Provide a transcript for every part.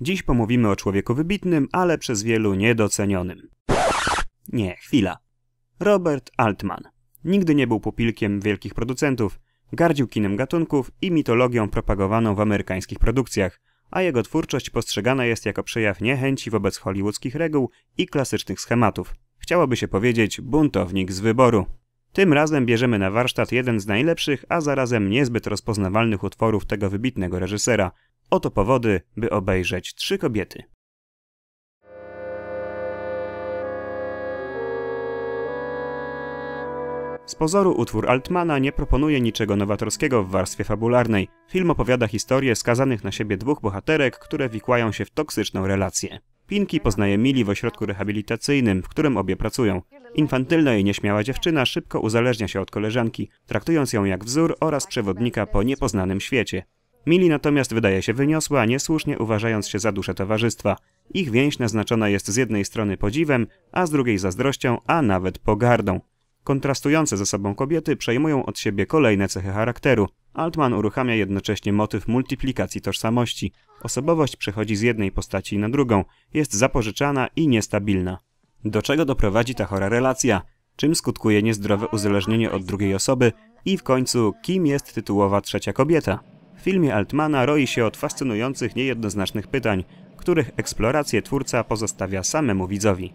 Dziś pomówimy o człowieku wybitnym, ale przez wielu niedocenionym. Nie, chwila. Robert Altman. Nigdy nie był pupilkiem wielkich producentów, gardził kinem gatunków i mitologią propagowaną w amerykańskich produkcjach, a jego twórczość postrzegana jest jako przejaw niechęci wobec hollywoodzkich reguł i klasycznych schematów. Chciałoby się powiedzieć buntownik z wyboru. Tym razem bierzemy na warsztat jeden z najlepszych, a zarazem niezbyt rozpoznawalnych utworów tego wybitnego reżysera. Oto powody, by obejrzeć Trzy kobiety. Z pozoru utwór Altmana nie proponuje niczego nowatorskiego w warstwie fabularnej. Film opowiada historię skazanych na siebie dwóch bohaterek, które wikłają się w toksyczną relację. Pinki poznaje Mili w ośrodku rehabilitacyjnym, w którym obie pracują. Infantylna i nieśmiała dziewczyna szybko uzależnia się od koleżanki, traktując ją jak wzór oraz przewodnika po niepoznanym świecie. Mili natomiast wydaje się wyniosła, niesłusznie uważając się za duszę towarzystwa. Ich więź naznaczona jest z jednej strony podziwem, a z drugiej zazdrością, a nawet pogardą. Kontrastujące ze sobą kobiety przejmują od siebie kolejne cechy charakteru. Altman uruchamia jednocześnie motyw multiplikacji tożsamości. Osobowość przechodzi z jednej postaci na drugą, jest zapożyczana i niestabilna. Do czego doprowadzi ta chora relacja? Czym skutkuje niezdrowe uzależnienie od drugiej osoby? I w końcu, kim jest tytułowa trzecia kobieta? W filmie Altmana roi się od fascynujących, niejednoznacznych pytań, których eksplorację twórca pozostawia samemu widzowi.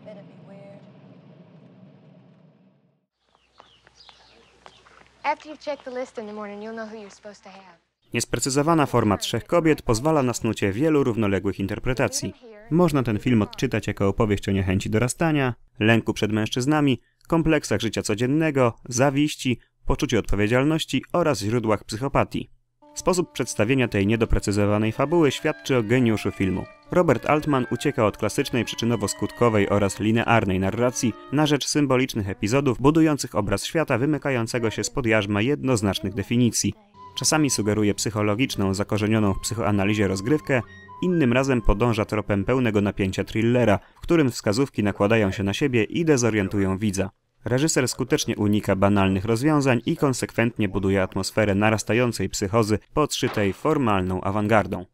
Niesprecyzowana forma trzech kobiet pozwala na snucie wielu równoległych interpretacji. Można ten film odczytać jako opowieść o niechęci dorastania, lęku przed mężczyznami, kompleksach życia codziennego, zawiści, poczuciu odpowiedzialności oraz źródłach psychopatii. Sposób przedstawienia tej niedoprecyzowanej fabuły świadczy o geniuszu filmu. Robert Altman ucieka od klasycznej przyczynowo-skutkowej oraz linearnej narracji na rzecz symbolicznych epizodów budujących obraz świata wymykającego się spod jarzma jednoznacznych definicji. Czasami sugeruje psychologiczną, zakorzenioną w psychoanalizie rozgrywkę, innym razem podąża tropem pełnego napięcia thrillera, w którym wskazówki nakładają się na siebie i dezorientują widza. Reżyser skutecznie unika banalnych rozwiązań i konsekwentnie buduje atmosferę narastającej psychozy podszytej formalną awangardą.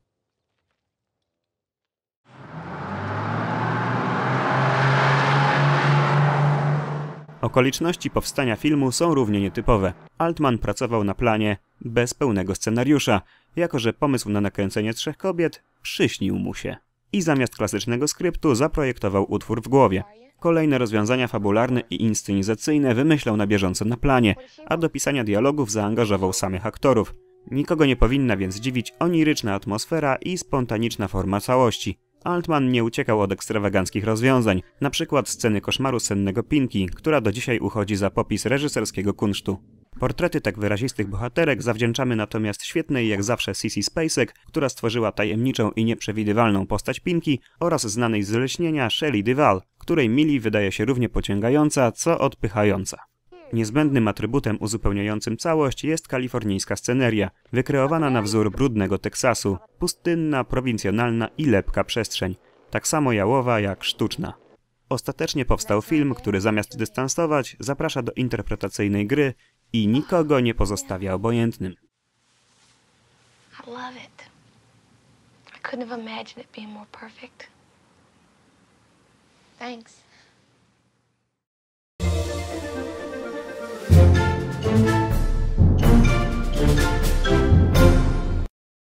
Okoliczności powstania filmu są równie nietypowe. Altman pracował na planie bez pełnego scenariusza, jako że pomysł na nakręcenie trzech kobiet przyśnił mu się. I zamiast klasycznego skryptu zaprojektował utwór w głowie. Kolejne rozwiązania fabularne i inscenizacyjne wymyślał na bieżąco na planie, a do pisania dialogów zaangażował samych aktorów. Nikogo nie powinna więc dziwić oniryczna atmosfera i spontaniczna forma całości. Altman nie uciekał od ekstrawaganckich rozwiązań, na przykład sceny koszmaru sennego Pinki, która do dzisiaj uchodzi za popis reżyserskiego kunsztu. Portrety tak wyrazistych bohaterek zawdzięczamy natomiast świetnej jak zawsze Sissy Spacek, która stworzyła tajemniczą i nieprzewidywalną postać Pinki oraz znanej z leśnienia Shelley Duvall, której Millie wydaje się równie pociągająca, co odpychająca. Niezbędnym atrybutem uzupełniającym całość jest kalifornijska sceneria, wykreowana na wzór brudnego Teksasu, pustynna, prowincjonalna i lepka przestrzeń, tak samo jałowa jak sztuczna. Ostatecznie powstał film, który zamiast dystansować, zaprasza do interpretacyjnej gry i nikogo nie pozostawia obojętnym. Thanks.